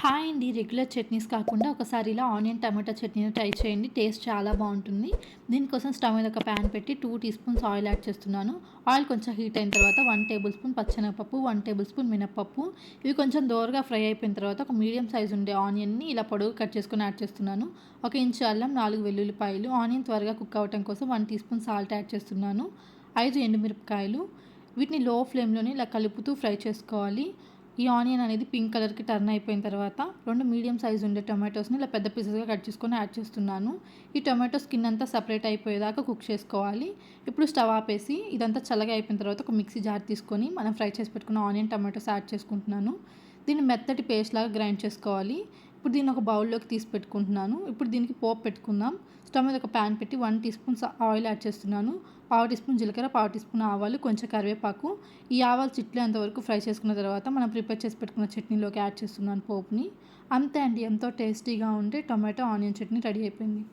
Hi అండి. Regular chutneys కాకుండా ఒకసారి ఇలా ఆనియన్ టమాటా చట్నీని ట్రై చేయండి. టేస్ట్ చాలా బాగుంటుంది. దీనికోసం స్టవ్ మీద ఒక ప్యాన్ పెట్టి two teaspoons oil add చేస్తున్నాను. ఆయిల్ కొంచెం హీట్ అయిన తర్వాత వన్ టేబుల్ స్పూన్ పచ్చెనగపప్పు వన్ టేబుల్ స్పూన్ మినప్పప్పు. ఇవి కొంచెం దోరగా ఫ్రై అయిపోయిన తర్వాత ఒక మీడియం సైజ్ ఉండే ఆనియన్ని ఇలా పొడుగు కట్ చేసుకుని యాడ్ చేస్తున్నాను. ఒక ఇంచు అల్లం నాలుగు వెల్లుల్లిపాయలు. ఆనియన్ త్వరగా కుక్ అవ్వటం కోసం one teaspoon salt add చేస్తున్నాను. ఐదు ఎండుమిరపకాయలు. వీటిని లో ఫ్లేమ్లోనే ఇలా కలుపుతూ ఫ్రై చేసుకోవాలి. ఈ ఆనియన్ అనేది పింక్ కలర్కి టర్న్ అయిపోయిన తర్వాత రెండు మీడియం సైజ్ ఉండే టొమాటోస్ని ఇలా పెద్ద పీసెస్గా కట్ చేసుకొని యాడ్ చేస్తున్నాను. ఈ టొమాటో స్కిన్ అంతా సపరేట్ అయిపోయేదాకా కుక్ చేసుకోవాలి. ఇప్పుడు స్టవ్ ఆపేసి ఇదంతా చల్లగా అయిపోయిన తర్వాత ఒక మిక్సీ జార్ తీసుకొని మనం ఫ్రై చేసి పెట్టుకున్న ఆనియన్ టొమాటోస్ యాడ్ చేసుకుంటున్నాను. దీన్ని మెత్తటి పేస్ట్ లాగా గ్రైండ్ చేసుకోవాలి. ఇప్పుడు దీన్ని ఒక బౌల్లోకి తీసి పెట్టుకుంటున్నాను. ఇప్పుడు దీనికి పోపు పెట్టుకుందాం. స్టవ్ మీద ఒక ప్యాన్ పెట్టి one teaspoon oil add చేస్తున్నాను. పావు టీ స్పూన్ జీలకర్ర పావు టీ స్పూన్ ఆవాలు కొంచెం కరివేపాకు. ఈ ఆవాలు చిట్లేంత వరకు ఫ్రై చేసుకున్న తర్వాత మనం ప్రిపేర్ చేసి పెట్టుకున్న చట్నీలోకి యాడ్ చేస్తున్నాను పోపుని. అంతే అండి ఎంతో టేస్టీగా ఉంటే టొమాటో ఆనియన్ చట్నీ రెడీ అయిపోయింది.